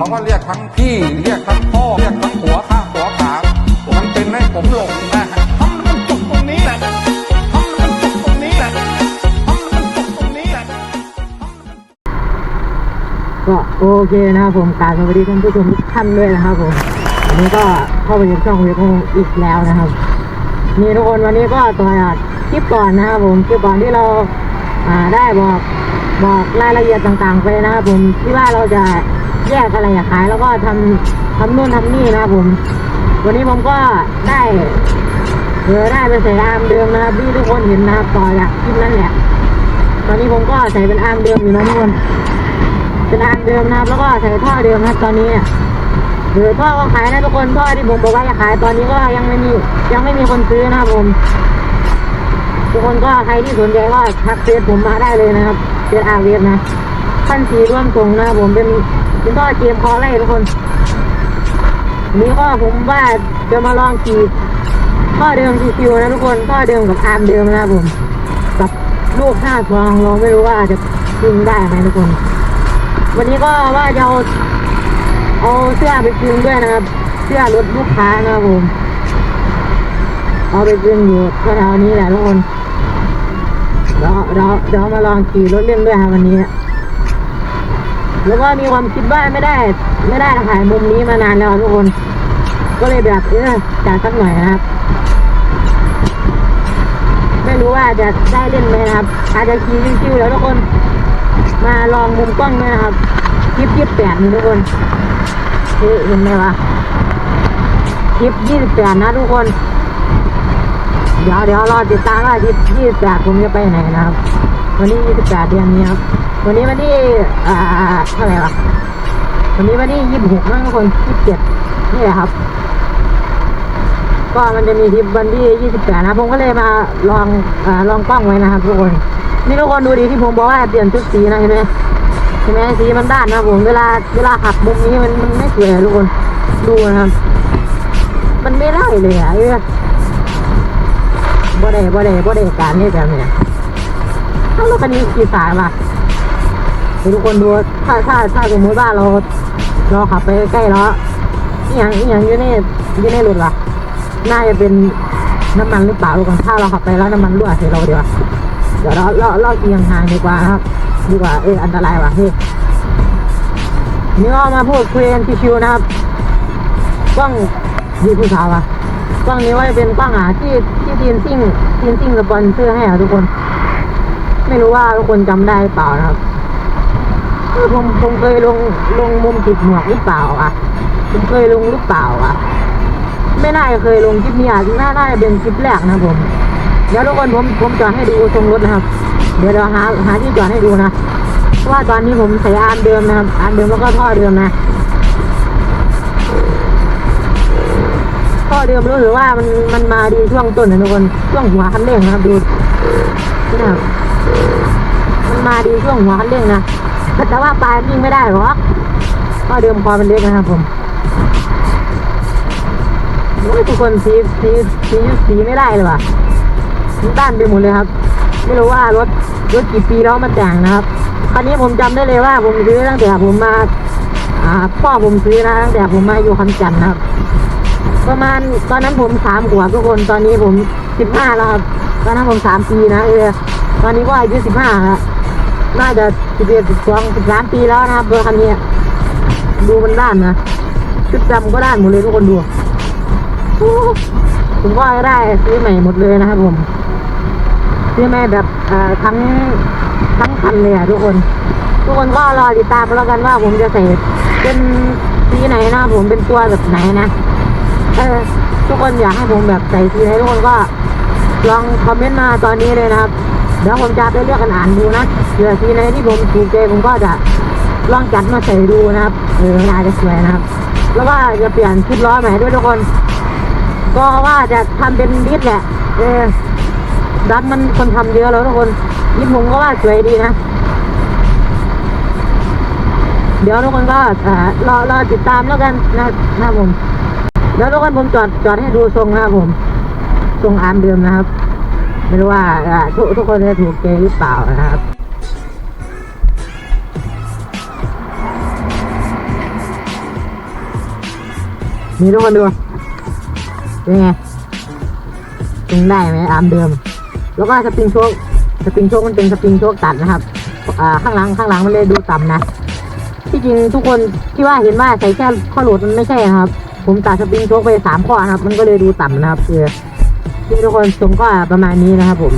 เขาก็เรียกทั้งพี่เรียกทั้งพ่อเรียกทั้งหัวข้าหัวขามันเป็นให้ผมหลงนะทำมันจบตรงนี้แหละทำมันจบตรงนี้แหละทำมันจบตรงนี้แหละก็โอเคนะครับผมการสวัสดีท่านผู้ชมทุกท่านด้วยนะครับผมวันนี้ก็เข้าไปยังช่องเว็บของผมอีกแล้วนะครับนี่ทุกคนวันนี้ก็ตัวอย่างคลิปก่อนนะครับผมคลิปก่อนที่เราได้บอกบอกรายละเอียดต่างๆไปนะครับผมที่ว่าเราจะ แยกอะไรขาย แล้วก็ทำทำนู่นทำนี่นะครับผม วันนี้ผมก็ได้เออได้ไปใส่อาร์มเดิมนะครับที่ทุกคนเห็นนะครับต่อจากคลิปนั้นแหละ ตอนนี้ผมก็ใส่เป็นอาร์มเดิมอยู่นะทุกคนเป็นอันเดิมนะครับ แล้วก็ใส่ท่อเดิมนะครับตอนนี้หรือท่อก็ขายนะทุกคนท่อที่ผมบอกว่าจะขายตอนนี้ก็ยังไม่มียังไม่มีคนซื้อนะครับผม ทุกคนก็ใครที่สนใจก็ทักเฟซผมมาได้เลยนะครับเฟซอาร์เวฟนะขั้นสีร่วมส่งนะครับผมเป็น เป็นท่อเกมคอไล่ทุกคนวันนี้ก็ผมว่าจะมาลองขี่ท่อเดิมคิวนะทุกคนท่อเดิมกับอาร์มเดิมนะผมกับลูกห้าทองเราไม่รู้ว่าจะยิงได้ไหมทุกคน วันนี้ก็ว่าจะเอาเอาเสื้อไปคืนด้วยนะครับ เสื้อรถลูกค้านะครับผม เอาไปคืนอยู่แถวๆนี้แหละทุกคนเดี๋ยวเดี๋ยวเดี๋ยวมาลองขี่รถเล่นด้วยครับวันนี้ แล้วก็มีความคิดว่าไม่ได้ ไม่ได้ถ่ายมุมนี้มานานแล้วทุกคน ก็เลยแบบเออจัดสักหน่อยนะครับ ไม่รู้ว่าจะได้เล่นไหมนะครับ อาจจะขี่ชิวๆแล้วทุกคน มาลองมุมกล้องด้วยนะครับคลิปยี่สิบแปดนี่ทุกคนเฮ้ยเห็นไหมวะคลิปยี่สิบแปดนะทุกคน เดี๋ยวเดี๋ยวรอติดตามว่าคลิปยี่สิบแปดผมจะไปไหนนะครับ วันนี้ยี่สิบแปดเดือนนี้ครับ วันนี้วันที่อ่าเท่าไหร่วะวันนี้วันที่ยี่สิบหกนะทุกคนยี่สิบเจ็ดนี่แหละครับ ก็มันจะมีทริปวันที่ยี่สิบแปดนะผมก็เลยมาลองอ่าลองกล้องไว้นะครับทุกคนนี่ทุกคนดูดิที่ผมบอกว่าเปลี่ยนชุดสีนะเห็นไหมเห็นไหมสีมันด้านนะผมเวลาเวลาหักมุมนี้มันมันไม่สวยทุกคนดูนะครับ มันไม่ได้เลยอะเออบ่ได้บ่ได้บ่ได้การนี่แบบเนี้ยถ้ารถคันนี้ขี่สายมา ทุกคนดูถ้าถ้าถ้าสมมติว่าเราเราขับไปใกล้แล้วอหย่างอหย่างอยู่ในอยู่ในรถล่ะน่าจะเป็นน้ำมันหรือเปล่าทุกคนถ้าเราขับไปแล้วน้ำมันรั่วใส่เราดีกว่าเดี๋ยวเราเราเราเอียงห่างดีกว่าครับดีกว่าเอออันตรายว่ะเฮ้ยนี่ก็มาพูดคุยกันชิวๆนะครับกล้องยีผู้สาวอะกล้องนี้ว่าจะเป็นกล้องอะที่ที่ทีนซิ่งทีนซิ่งสปอนเซอร์ให้อะทุกคน ไม่รู้ว่าทุกคนจำได้เปล่านะครับ ผมผมเคยลงลงมุมติดหมวกหรือเปล่าอะผมเคยลงหรือเปล่าอะ ไม่น่าจะเคยลงคลิปนี้อะน่าน่าจะเป็นคลิปแรกนะผม เดี๋ยวทุกคนผมผมจอดให้ดูตรงรถนะครับ เดี๋ยวเราหาหาที่จอดให้ดูนะเพราะว่าตอนนี้ผมใส่อานเดิมนะครับอานเดิมแล้วก็ท่อเดิมนะ ท่อเดิมรู้สึกว่ามันมันมาดีช่วงต้นนะทุกคนช่วงหัวคันเร่งนะครับดูนี่นะครับมันมาดีช่วงหัวคันเร่งนะ แต่ว่าปลายวิ่งไม่ได้หรอกท่อเดิมคอมันเล็กนะครับผมโอ้ยทุกคนสีสีสีสีไม่ได้เลยว่ะด้านไปหมดเลยครับ ไม่รู้ว่ารถรถกี่ปีแล้วมาแต่งนะครับคันนี้ผมจำได้เลยว่าผมซื้อตั้งแต่ผมมาอ่าพ่อผมซื้อนะตั้งแต่ผมมาอยู่คำจันทน์นะครับ ประมาณตอนนั้นผมสามขวบทุกคนตอนนี้ผมสิบห้าแล้วครับตอนนั้นผมสามปีนะเออตอนนี้ก็อายุสิบห้าครับน่าจะ สิบเอ็ดสิบสองสิบสามปีแล้วนะครับรถคันนี้ดูมันด้านนะชุดจำก็ด้านหมดเลยทุกคนดูผมก็ได้ซื้อใหม่หมดเลยนะครับผมซื้อใหม่แบบทั้งทั้งคันเลยอะทุกคน ทุกคนก็รอติดตามแล้วกันว่าผมจะใส่เป็นสีไหนนะผมเป็นตัวแบบไหนนะเออทุกคนอยากให้ผมแบบใส่สีไหนทุกคนก็ลองคอมเมนต์มาตอนนี้เลยนะครับ เดี๋ยวผมจะไปเลือกกันอ่านดูนะเผื่อสีไหนที่ผมถูกใจผมก็จะลองจัดมาใส่ดูนะครับเออน่าจะสวยนะครับ แล้วก็จะเปลี่ยนชุดล้อใหม่ด้วยทุกคน ก็ว่าจะทำเป็นดิสแหละเออดัสมันคนทำเยอะแล้วทุกคนยิปผมก็ว่าสวยดีนะเดี๋ยวทุกคนก็รอรอติดตามแล้วกันนะนะครับผมเดี๋ยวทุกคนผมจอดจอดให้ดูทรงนะครับผม ทรงอามเดิมนะครับ ไม่รู้ว่าทุกทุกคนจะถูกใจหรือเปล่านะครับ นี่ทุกคนดูเป็นไงตรงได้ไหมอามเดิม แล้วก็สปริงโชคสปริงโชคมันเป็นสปริงโชคตัดนะครับข้างหลังข้างหลังมันเลยดูต่ำนะที่จริงทุกคนที่ว่าเห็นว่าใส่แค่ข้อหลดมันไม่ใช่นะครับ ผมตัดสปริงโชคไปสามข้อนะครับ มันก็เลยดูต่ำนะครับเออ ทุกคนทรงก็ประมาณนี้นะครับผม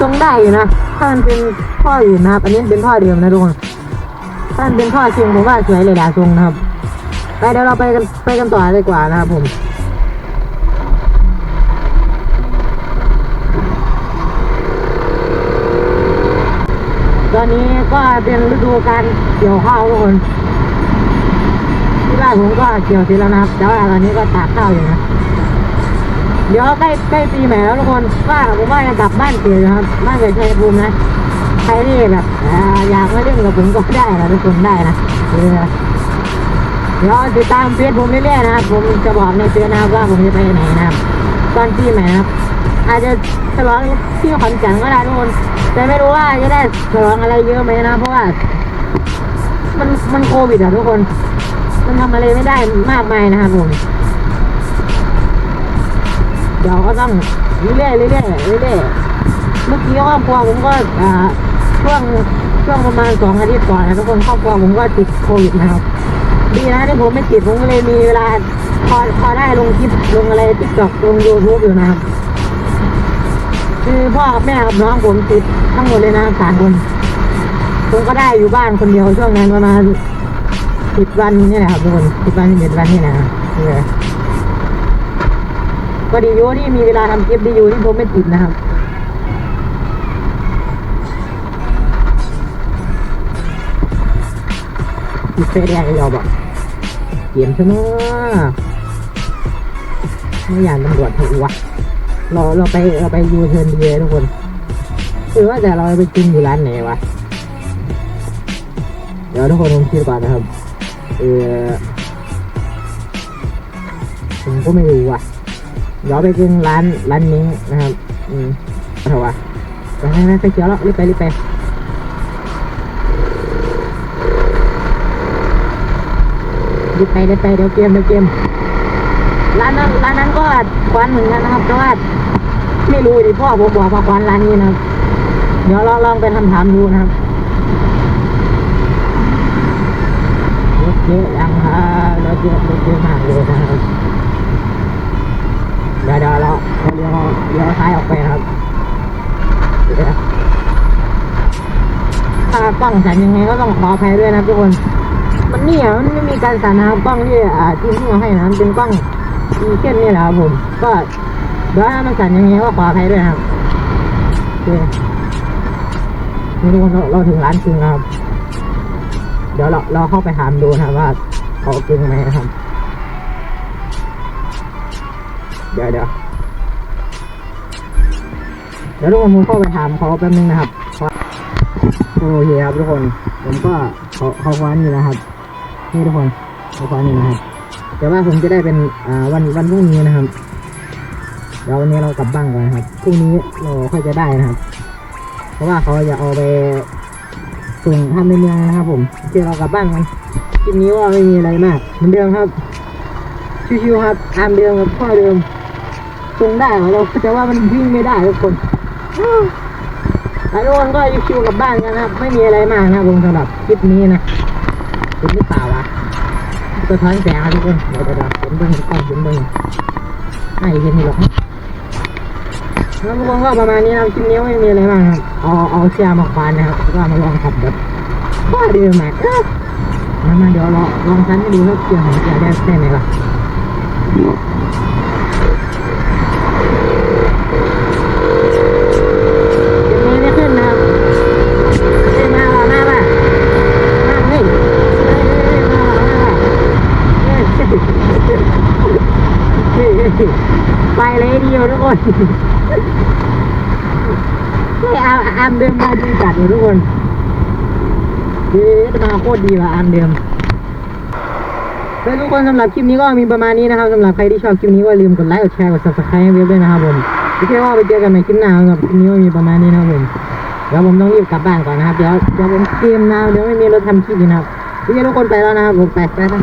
ทรงได้อยู่นะถ้ามันเป็นข้ออื่นนะครับ อันนี้เป็นข้อเดิมนะทุกคนถ้ามันเป็นข้อจริงผมว่าสวยเลยแหละทรงนะครับไปเดี๋ยวเราไปกันไปกันต่อเลยดีกว่านะครับผมตอนนี้ก็เป็นฤดูการเกี่ยวข้าวทุกคนที่บ้านผมก็เกี่ยวเสร็จแล้วนะครับแต่ว่าตอนนี้ก็ตากข้าวอยู่นะ เดี๋ยวใกล้ใกล้ปีใหม่แล้วทุกคนว่าผมว่าจะกลับบ้านเกิดนะครับ บ้านเกิดชัยภูมินะใครที่แบบอยากมาเล่นกับผมก็ได้นะทุกคนได้นะเดี๋ยวติดตามเฟซผมเรื่อยๆนะครับผมจะบอกในเฟซนะครับว่าผมจะไปไหนนะครับตอนปีใหม่นะครับ อาจจะฉลองที่ขอนแก่นก็ได้ทุกคนแต่ไม่รู้ว่าจะได้ฉลองอะไรเยอะไหมนะเพราะว่า มันมันโควิดอะทุกคน มันทำอะไรไม่ได้มากมายนะครับผม เดี๋ยวก็ต้องเรื่อยๆเรื่อยๆเรื่อยๆเมื่อกี้ครอบครัวผมก็อ่าช่วงช่วงประมาณสองอาทิตย์ก่อนนะทุกคนครอบครัวผมก็ติดโควิดนะครับดีนะที่ผมไม่ติดผมก็เลยมีเวลาพอพอได้ลงคลิปลงอะไรติ๊กต็อกลงยูทูบอยู่นะครับคือพ่อกับแม่กับน้องผมติดทั้งหมดเลยนะสามคนผมก็ได้อยู่บ้านคนเดียวช่วงนั้นประมาณสิบวันนี่แหละครับทุกคนสิบวันสิบวันนี่แหละครับเออ ก็ดีอยู่ที่มีเวลาทำคลิปดีอยู่ที่ผมไม่ติดนะครับติดเฟซแดงเราบอกเกียมใช่ไหมไม่อยากตำรวจถูกวะเราเราไปเราไปยูเทิร์นดีเลยทุกคนคือว่าแต่เราไปกินอยู่ร้านไหนวะ เดี๋ยวทุกคนผมคิดก่อนนะครับ เออผมก็ไม่รู้ว่ะ เดี๋ยวไปกินร้านร้านนี้นะครับ อืมเอาเถอะวะไปไปไปไปเขียวแล้วรีบไปรีบไปรีบไปรีบไปเดี๋ยวเกมเดี๋ยวเกมร้านนั้นร้านนั้นก็ควันเหมือนกันนะครับแต่ว่าไม่รู้ดิพ่อผมบอกว่าควันร้านนี้นะครับ เดี๋ยวลองลองไปทำถามดูนะครับรถเยอะยังฮะรถเยอะรถเยอะมากเลยนะครับเดี๋ยวเดี๋ยวเรา เลี้ยวเลี้ยวซ้ายออกไปครับถ้ากล้องสั่นยังไงก็ต้องขออภัยด้วยนะทุกคน มันเนี่ยมันไม่มีการสั่นนะครับกล้องที่อ่าที่ที่เราให้นะมันเป็นกล้องอีเช่นนี่แหละครับผม ก็เดี๋ยวถ้ามันสั่นยังไงก็ขออภัยด้วยครับโอเคทุกคนเราถึงร้านจริงครับ เดี๋ยวเราเราเข้าไปถามดูนะว่าเขาจริงไหมนะครับ เดี๋ยวเดี๋ยว เดี๋ยวทุกคนผมเข้าไปถามเขาแป๊บนึงนะครับโอเคครับทุกคนผมก็เขาเขาคว้านอยู่นะครับ นี่ทุกคนเขาคว้านอยู่นะครับแต่ว่าผมจะได้เป็นอ่าวันวันพรุ่งนี้นะครับเดี๋ยววันนี้เรากลับบ้านก่อนนะครับพรุ่งนี้เราค่อยจะได้นะครับ เพราะว่าเขาจะเอาไปส่งทำในเมืองนะครับ ผมโอเคเรากลับบ้านกันคลิปนี้ว่าไม่มีอะไรมากเหมือนเดิมครับชิวๆครับตามเดิมกับพ่อเดิมตรงได้เราแต่ว่ามันวิ่งไม่ได้ทุกคน หลายทุกคนก็ชิวกับบ้านกันนะครับ ไม่มีอะไรมากนะครับผมสำหรับคลิปนี้นะเห็นหรือเปล่าวะสะท้อนแสงครับทุกคนเดี๋ยวเดี๋ยวเดี๋ยวผมเบิ้งกล้องผมเบิ้งไม่เห็นหรอกแล้วทุกคนก็ประมาณนี้นะคลิปนี้ไม่มีอะไรมากครับเอาเอาเชือกมาควานนะครับก็มาลองขับแบบพ่อเดิมอะเอ้อมาเดี๋ยวเราลองคันให้ดูครับเกี่ยวของเกี่ยวได้ได้ไหมล่ะ ยังไม่ได้ขึ้นนะครับเฮ้ยมาว่ะมาว่ะมาเฮ้ยเฮ้ยเฮ้ยมาว่ะมาว่ะเฮ้ยเฮ้ยเฮ้ยเฮ้ยไปเลยเดี ยวทุกคนเฮ้ยอาอามเดิมมาดีจัดเลยทุกคนเฮ้ยมาโคตรดีว่ะอามเดิมเฮ้ยทุกคนสำหรับคลิปนี้ก็มีประมาณนี้นะครับสำหรับใครที่ชอบคลิปนี้ก็อย่าลืมกดไลค์กดแชร์กด subscribe ให้เว็บด้วยนะครับผมโอเคว่าไปเจอกันใหม่คลิปหน้าสำหรับคลิปนี้ก็มีประมาณนี้นะครับผมเดี๋ยวผมต้องรีบกลับบ้านก่อนนะครับเดี๋ยวเดี๋ยวผมเกมนะเดี๋ยวไม่มีรถทำคลิปนะครับโอเคทุกคนไปแล้วนะครับผมไปไปไป